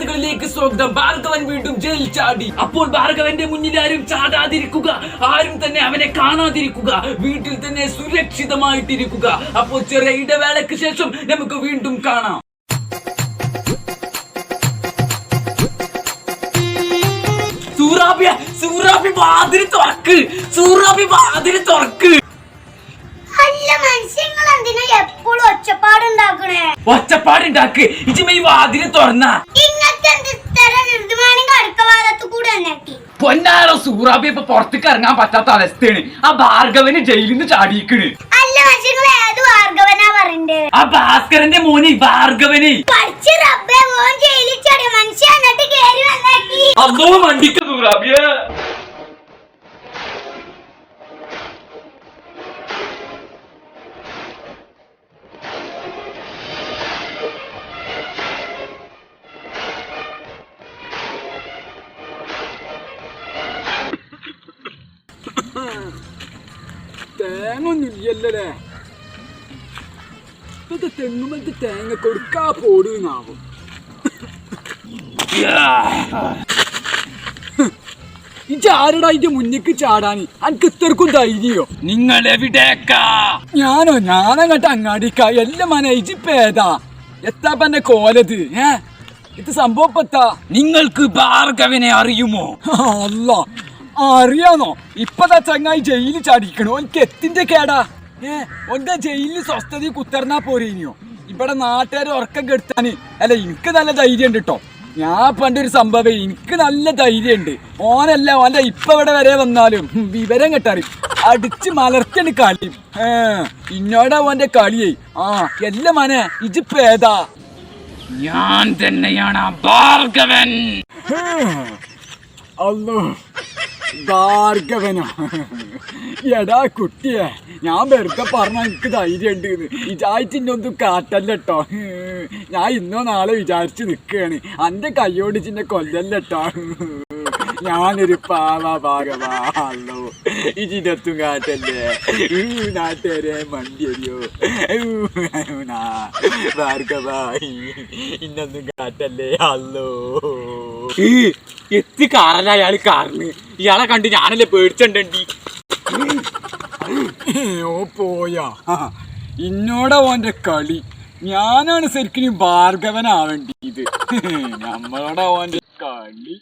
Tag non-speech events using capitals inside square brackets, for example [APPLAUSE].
വാർത്തകളിലേക്ക് സ്വാഗതം. ഭാർഗവൻ വീണ്ടും ജയിൽ ചാടി. അപ്പോൾ ഭാർഗവന്റെ മുന്നിൽ ആരും ചാടാതിരിക്കുക ആരും തന്നെ അവനെ കാണാതിരിക്കുക വീട്ടിൽ തന്നെ സുരക്ഷിതമായിട്ടിരിക്കുക. അപ്പോൾ ചെറിയ ഇടവേളയ്ക്ക് ശേഷം നമുക്ക് വീണ്ടും കാണാം. സൂറാബിയ സൂറാബി വാതിൽ തുറക്ക്. സൂറാബി വാതിൽ തുറക്ക്. ഒച്ചപ്പാടുണ്ടാക്കണേ? ഒച്ചപ്പാടുണ്ടാക്ക്. ഇജിമ ഈ വാതിൽ തുറന്ന. പൊന്നാറ സൂറാബി ഇപ്പൊ പുറത്തേക്ക് ഇറങ്ങാൻ പറ്റാത്ത അവസ്ഥയാണ്. ആ ഭാർഗവന് ജയിലിൽ നിന്ന് ചാടിയിക്കണ്. അല്ല മനുഷ്യങ്ങൾ ഏത് ഭാർഗവനാ പറയണ്ടേ ആ ഭാസ്കരന്റെ മോന് ഭാർഗവന്. പഠിച്ച് റബ്ബേ മോൻ ജയിലിൽ ചടിയ മനുഷ്യ എന്നിട്ട് കേറി വന്നേക്കി അന്നോ മണ്ടിക്ക് സൂറാബിയ. തേങ്ങൊന്നുമില്ലല്ലേ? ഇപ്പത്തെ തെങ്ങുമത്തെ തേങ്ങ കൊടുക്കാ പോടുന്നാവും. ഇജാരടാ ഇന്റെ മുന്നിക്ക് ചാടാൻ അനക്ക് ഇത്രക്കും ധൈര്യോ? നിങ്ങൾ എവിടേക്കാ ഞാനോ? ഞാനങ്ങട്ട് അങ്ങാടിക്ക. എല്ലാം മന ഇജിപ്പേതാ എത്താ പന്നെ കോലത് ഏ? ഇത് സംഭവപ്പെത്താ പത്താ നിങ്ങൾക്ക് ഭാർഗവനെ അറിയുമോ? [LAUGHS] അല്ല. അറിയാന്നോ? ഇപ്പതാ ചങ്ങായി ജയിലിൽ ചാടിക്കണു ഓനിക്ക് എത്തിന്റെ കേടാ. ഏ ഓന്റെ ജയിലിൽ സ്വസ്ഥത കുത്തർന്നാ പോരേനിയോ? ഇവിടെ നാട്ടുകാർ ഉറക്കം കെടുത്താന്. അല്ല എനിക്ക് നല്ല ധൈര്യം ഉണ്ട് കേട്ടോ ഞാൻ പണ്ടൊരു സംഭവം എനിക്ക് നല്ല ധൈര്യം ഉണ്ട് ഓനല്ല ഓന്റെ ഇപ്പൊ ഇവിടെ വരെ വന്നാലും വിവരം കെട്ടാറി അടിച്ച് മലർത്തണ് കളി. ഇന്നോടാ ഓന്റെ കളിയേ. ആ എല്ലാം മനെ ഇജിപ്പേതാ ഞാൻ തന്നെയാണ് ആ ഭാർഗവൻ. അല്ലോ ഭാർഗവനോ എടാ കുട്ടിയെ ഞാൻ വെറുതെ പറഞ്ഞ എനിക്ക് ധൈര്യം ഉണ്ട് ഇജായിച്ചിന്റെ ഒന്നും കാട്ടല്ലോ ഞാൻ ഇന്നോ നാളെ വിചാരിച്ച് നിൽക്കുകയാണ് അന്റെ കയ്യോട് ചിന്നെ കൊല്ലല്ലോ ഞാനൊരു പാവ ഭാഗവാ ഈ ഇതിനൊത്തും കാട്ടല്ലേ. നാട്ടുകാരെ മണ്ടിയരിയോ ഭാർഗവായി. ഇന്നൊന്നും കാട്ടല്ലേ അല്ലോ. എത്തി കാറല്ല അയാൾ കാറിന്. ഇയാളെ കണ്ട് ഞാനല്ലേ പേടിച്ചണ്ടി ഓ പോയാ. ഇന്നോടെ ഇന്നോടാ ഓന്റെ കളി. ഞാനാണ് ശരിക്കും ഭാർഗവനാവേണ്ടിയത്. നമ്മളോടാ ഓന്റെ കളി.